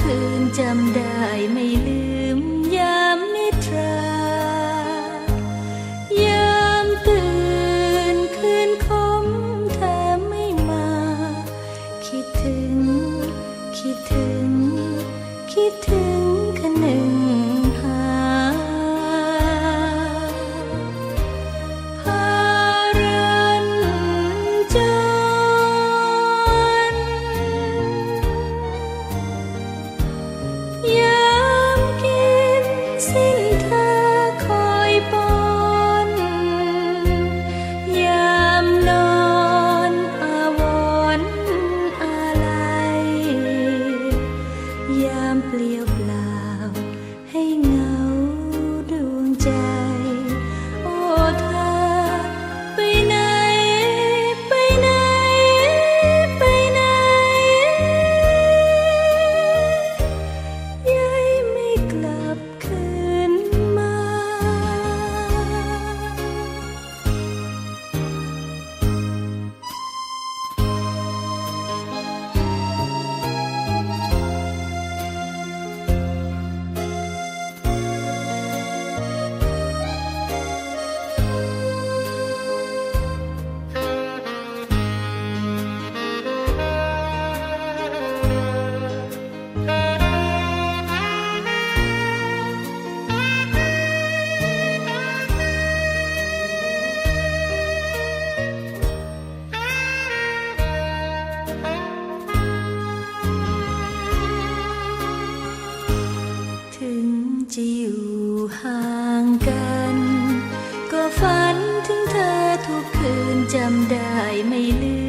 คืนจำได้ไม่ลืมยามนิทรายามตื่นคืนคมเธอไม่มา คิดถึง คิดถึง สิ้นเธอคอยปอนยามนอนอาวรณ์อะไร ยามเปลี่ยวเปล่าให้างกัน ก็ฝันถึงเธอทุกคืนจำได้ไม่ลืม